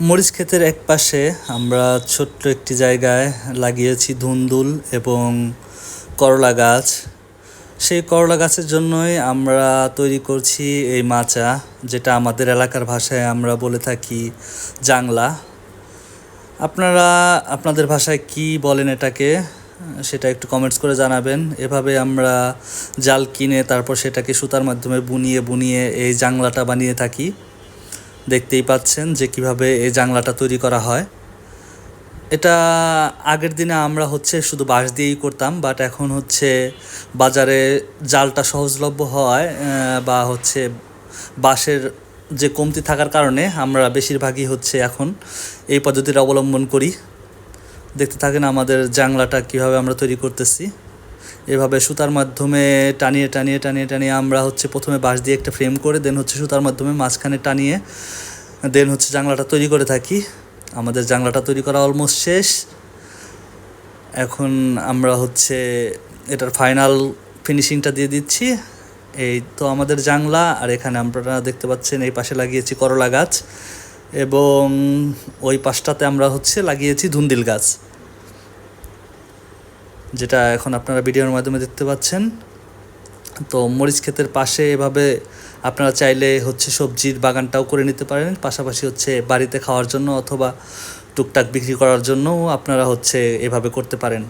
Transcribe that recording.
মরিচ ক্ষেতের এক পাশে আমরা ছোট্ট একটি জায়গায় লাগিয়েছি ধুন্দুল এবং করলা গাছ। সেই করলা গাছের জন্যই আমরা তৈরি করছি এই মাচা, যেটা আমাদের এলাকার ভাষায় আমরা বলে থাকি জাংলা। আপনারা, আপনাদের ভাষায় কি বলেন এটাকে, সেটা একটু কমেন্টস করে জানাবেন। এভাবে আমরা জাল কিনে তারপর সেটাকে সুতার মাধ্যমে বুনিয়ে বুনিয়ে এই জাংলাটা বানিয়ে থাকি। দেখতেই পাচ্ছেন যে কীভাবে এই জাংলাটা তৈরি করা হয়। এটা আগের দিনে আমরা হচ্ছে শুধু বাঁশ দিয়েই করতাম বাট এখন হচ্ছে বাজারে জালটা সহজলভ্য আহ, বা হচ্ছে বাঁশের যে কমতি থাকার কারণে আমরা বেশিরভাগই হচ্ছে এখন এই পদ্ধতিটা অবলম্বন করি। দেখতে থাকেন আমাদের জাংলাটা কীভাবে আমরা তৈরি করতেছি। এভাবে সুতার মাধ্যমে টানিয়ে টানিয়ে টানিয়ে টানিয়ে আমরা হচ্ছে প্রথমে বাঁশ দিয়ে একটা ফ্রেম করে দেন হচ্ছে সুতার মাধ্যমে মাঝখানে টানিয়ে দেন হচ্ছে জাংলাটা তৈরি করে থাকি। আমাদের জাংলাটা তৈরি করা অলমোস্ট শেষ। এখন আমরা হচ্ছে এটার ফাইনাল ফিনিশিংটা দিয়ে দিচ্ছি। এই তো আমাদের জাংলা আর এখানে আপনারা দেখতে পাচ্ছেন এই পাশে লাগিয়েছি করলা গাছ এবং ওই পাশটাতে আমরা হচ্ছে লাগিয়েছি ধুন্দিল গাছ। যেটা এখন আপনারা ভিডিওর মাধ্যমে দেখতে পাচ্ছেন। তো মরিচ ক্ষেতের পাশে এভাবে আপনারা চাইলে হচ্ছে সবজির বাগানটাও করে নিতে পারেন। পাশাপাশি হচ্ছে বাড়িতে খাওয়ার জন্য অথবা টুকটাক বিক্রি করার জন্যও আপনারা হচ্ছে এভাবে করতে পারেন।